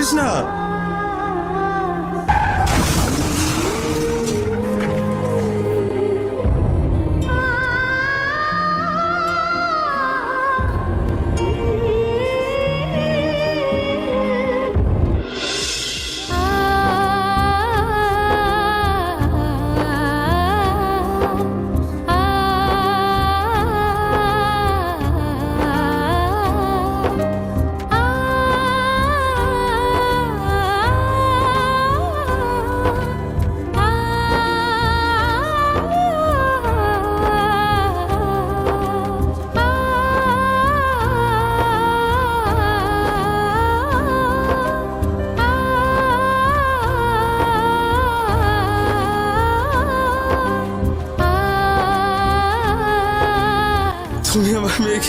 করিস না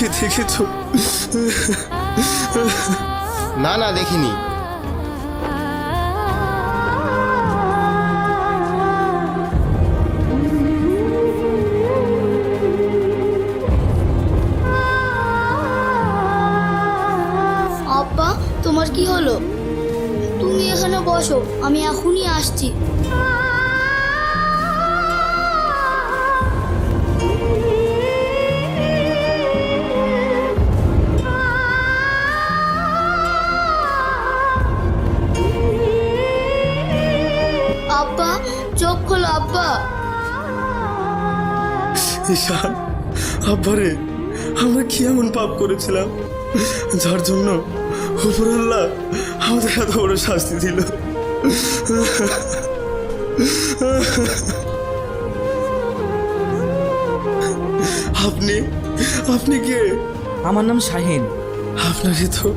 মেয়েকে দেখেছ না না দেখিনি। আব্বা তোমার কি হলো? তুমি এখানে বসো আমি এখনই আসছি। ঈশান আব্বারে আমরা কি এমন পাপ করেছিলাম? যার জন্য উপরাল্লাহ আমাদের এত বড় শাস্তি দিল। আপনি আপনি কে? আমার নাম শাহিন। আপনাকে তো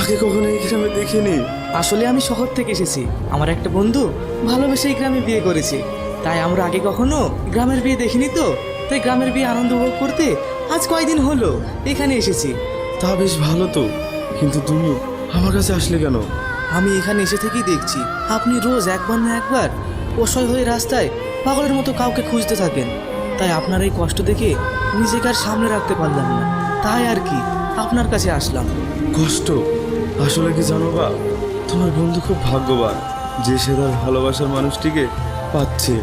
আগে কখনো এই গ্রামে দেখিনি। আসলে আমি শহর থেকে এসেছি। আমার একটা বন্ধু ভালোবেসে এই গ্রামে বিয়ে করেছে। তাই আমরা আগে কখনো গ্রামের বিয়ে দেখিনি তো? তাই গ্রামের বিয়ে আনন্দ উপভোগ করতে আজ কয়দিন হলো? এখানে এসেছি। তা বেশ ভালো তো। কিন্তু তুমি আমার কাছে আসলে কেন? আমি এখানে এসে থেকেই দেখছি আপনি রোজ একবার না একবার অসহায় হয়ে রাস্তায় পাগলের মতো কাউকে খুঁজতে থাকেন। তাই আপনার এই কষ্ট দেখে নিজেকে আর সামনে রাখতে পারলাম না। তাই আর কি আপনার কাছে আসলাম। কষ্ট? আসলে কি জানো বা? তোমার বন্ধু খুব ভাগ্যবান যে সে তার ভালোবাসার মানুষটিকে পাচ্ছে।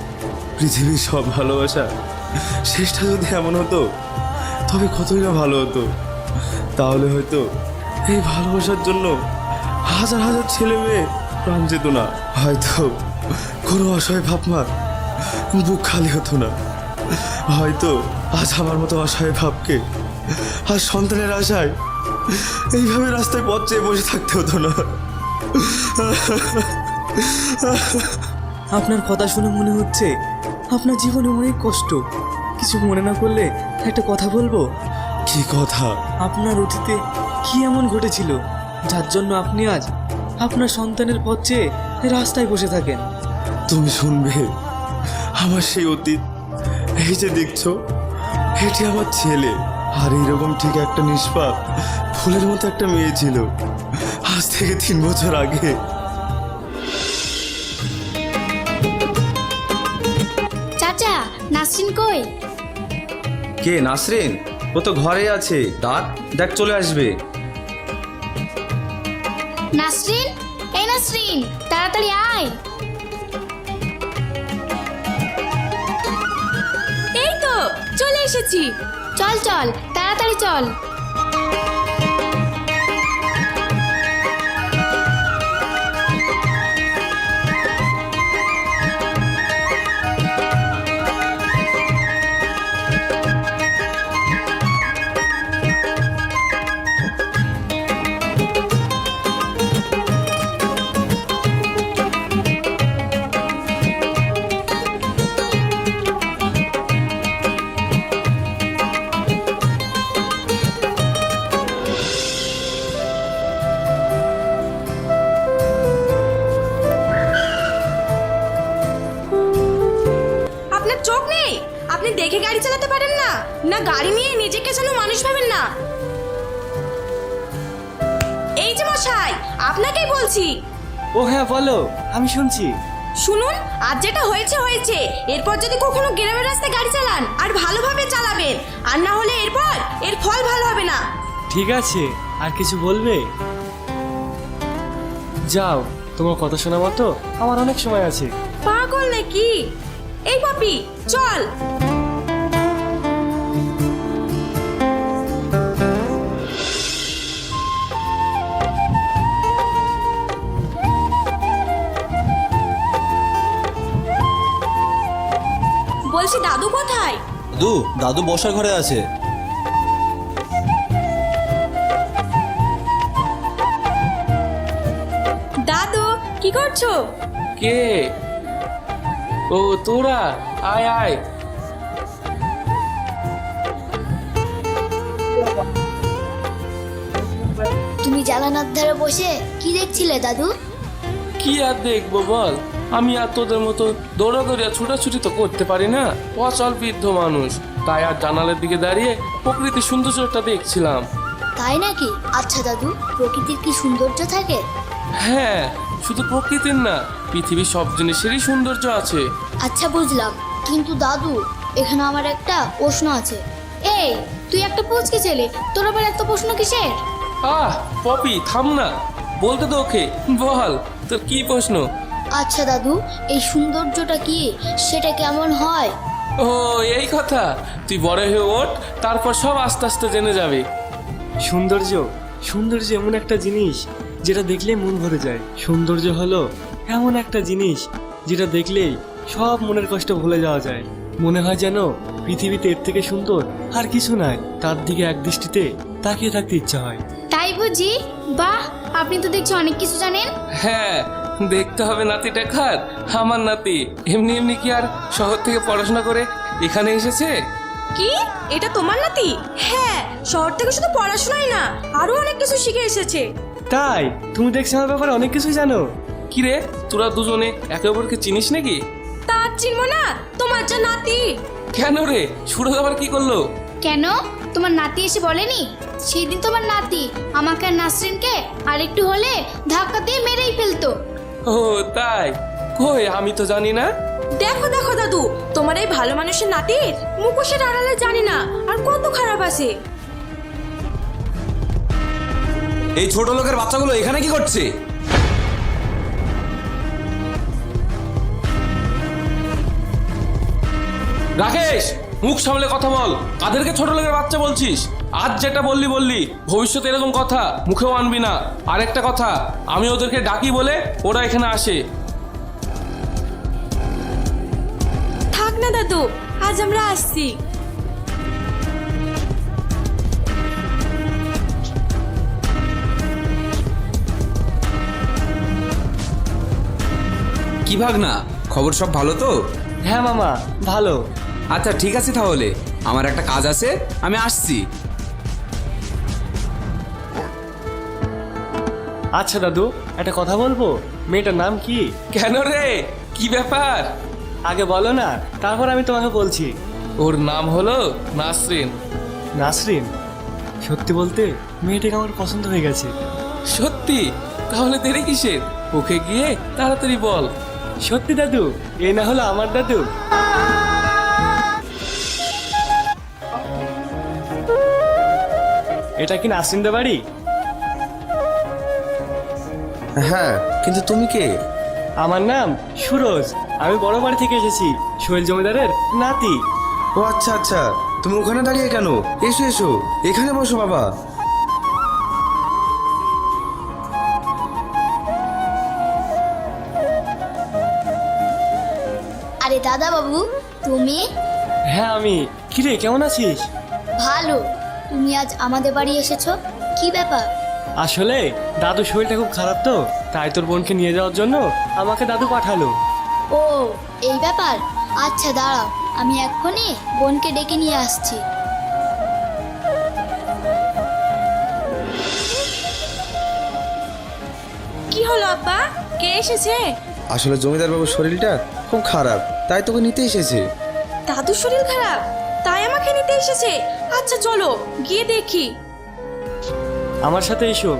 পৃথিবীর সব ভালোবাসা শেষটা যদি এমন হতো, তবে কতই না ভালো হতো। তাহলে হয়তো এই ভালোবাসার জন্য হাজার হাজার ছেলে মেয়ে প্রাণ যেত না। হয়তো কোনো অসহায় ভাবমার বুক খালি হতো না। হয়তো আজ আমার মতো অসহায় ভাবকে আর সন্তানের আশায় এইভাবে রাস্তায় পথ চেয়ে বসে থাকতে হতো না। আপনার কথা শুনে মনে হচ্ছে আপনার জীবনে অনেক কষ্ট। কিছু মনে না করলে একটা কথা বলব? কি কথা? আপনার অতীতে কি এমন ঘটেছিল যার জন্য আপনি আজ আপনার সন্তানের পথ চেয়ে রাস্তায় বসে থাকেন? তুমি শুনবে আমার সেই অতীত এই যে দেখছ এটি আমার ছেলে। আর এইরকম ঠিক একটা নিষ্পাপ ফুলের মতো একটা মেয়ে ছিল। আজ থেকে তিন বছর আগে কে? নাসরিন? ও তো ঘরে আছে। ডাক দেখ চলে আসবে। নাসরিন? এই নাসরিন তাড়াতাড়ি আয়। এই তো চলে এসেছি। চল চল তাড়াতাড়ি চল। দেখে গাড়ি চালাতে পারেন না? না গাড়ি নিয়ে নিজেকে যেন মানুষ ভাবেন না? এই যে মশাই আপনাকেই বলছি। ও হ্যাঁ বলো আমি শুনছি। শুনুন আজ যেটা হয়েছে হয়েছে। এরপর যদি কখনো গ্রামের রাস্তায় গাড়ি চালান আর ভালোভাবে চালাবেন আর না হলে এরপর এর ফল ভালো হবে না। ঠিক আছে আর কিছু বলবে? যাও তোমার কথা শোনা মতো আমার অনেক সময় আছে। পাগল নাকি? এই পাপি চল। বলছি দাদু কোথায়? দাদু দাদু বসার ঘরে আছে। দাদু কি করছ? কে? ও তোরা আয় আয়। তুমি জানালার ধারে বসে কি দেখছিলে দাদু? কি আর দেখব বল। আমি আর তোদের মতো দৌড়াদৌড়ি আর ছুটাছুটি তো করতে পারি না। অচল বৃদ্ধ মানুষ। তাই আর জানালার দিকে দাঁড়িয়ে প্রকৃতির সৌন্দর্যটা দেখছিলাম। তাই নাকি? আচ্ছা দাদু প্রকৃতির কি সৌন্দর্য থাকে? হ্যাঁ শুধু প্রকৃতির না পৃথিবীর সব জিনিসেরই সৌন্দর্য আছে। আচ্ছা বুঝলাম। কিন্তু দাদু এখানে আমার একটা প্রশ্ন আছে। এই তুই একটা পুচকে ছেলে তোর আবার এত প্রশ্ন কিসের? আহ পপি থাম না। বলতে তো ওকে। বল তোর কি প্রশ্ন? আচ্ছা দাদু এই সৌন্দর্যটা কি? সেটা কেমন হয়? ও এই কথা। তুই বড় হয়ে ওঠ তারপর সব আস্তে আস্তে জেনে যাবে। সৌন্দর্য সৌন্দর্য এমন একটা জিনিস যেটা দেখলে মন ভরে যায়। সৌন্দর্য হলো এমন একটা জিনিস যেটা দেখলেই সব মনের কষ্ট ভুলে যাওয়া যায়। মনে হয় যেন পৃথিবীতে এর থেকে সুন্দর আর কিছু নাই তার দিকে এক দৃষ্টিতে তাকিয়ে থাকতে ইচ্ছা হয়। তাই বুঝি? বাহ আপনি তো দেখছি অনেক কিছু জানেন। হ্যাঁ দেখতে হবে নাতিটা খার আমার নাতি। এমনি এমনি কি আর শহর থেকে পড়াশোনা করে এখানে এসেছে? কি? এটা তোমার নাতি? হ্যাঁ শহর থেকে শুধু পড়াশোনাই না আরও অনেক কিছু শিখে এসেছে। তাই? তুমি দেখছি আমার ব্যাপারে অনেক কিছু জানো। কি রে তোরা দুজনে একে অপরকে চিনিস নাকি? তা চিনবো না তোমার যা নাতি। কেন রে? সুরজ আবার কি করল? কেন? তোমার নাতি এসে বলেনি? সেদিন তোমার নাতি আমাকে আর নাসরিনকে আরেকটু হলে ধাক্কা দিয়ে মেরেই ফেলতো। ও তাই? কই আমি তো জানি না। দেখো দেখো দাদু তোমার এই ভালো মানুষের নাতির মুখোশের আড়ালে জানি না আর কত খারাপ আছে। এই ছোট লোকের বাচ্চাগুলো এখানে কি করছে? রাকেশ! মুখ সামলে কথা বল। কাদেরকে ছোট লোকের বাচ্চা বলছিস? আজ যেটা বললি বললি। ভবিষ্যতে এরকম কথা মুখেও আনবি না। আরেকটা কথা আমি ওদেরকে ডাকি বলে ওরা এখানে আসে। থাক না দাদু আজ আমরা আসছি। কি ভাগ না খবর সব ভালো তো? হ্যাঁ মামা ভালো। আচ্ছা ঠিক আছে তাহলে। আমার একটা কাজ আছে আমি আসছি। আচ্ছা দাদু একটা কথা বলব? মেয়েটার নাম কি? কেন রে? কি ব্যাপার? আগে বলো না তারপর আমি তোমাকে বলছি। ওর নাম হলো নাসরিন। নাসরিন? সত্যি বলতে মেয়েটাকে আমার পছন্দ হয়ে গেছে। সত্যি? তাহলে দেরি কিসের? ওকে গিয়ে তাড়াতাড়ি বল। সত্যি দাদু? এই না হলো আমার দাদু। এটা কি নাসিন্দা বাড়ি? হ্যাঁ কিন্তু তুমি কে? আমার নাম সুরজ। আমি বড় বাড়ি থেকে এসেছি সোহেল জমিদারের নাতি। ও আচ্ছা আচ্ছা। তুমি ওখানে দাঁড়িয়ে কেন? এসো এসো। এখানে বসো বাবা। আরে দাদা বাবু তুমি? হ্যাঁ আমি। কিরে কেমন আছিস? ভালো। তুমি আজ আমাদের বাড়ি এসেছ? কি ব্যাপার? আসলে দাদু শরীরটা খুব খারাপ তো তাই তোর বোনকে নিয়ে যাওয়ার জন্য আমাকে দাদু পাঠালো। ও এই ব্যাপার? আচ্ছা দাঁড়াও আমি এক্ষুনি বোনকে ডেকে নিয়ে আসছি। কি হলো আব্বা কে এসেছে? আসলে জমিদার বাবুর শরীরটা খুব খারাপ তাই তোকে নিতে এসেছে। দাদুর শরীর খারাপ? তাই আমাকে নিতে এসেছে? আচ্ছা চলো গিয়ে দেখি। আমার সাথে এসো।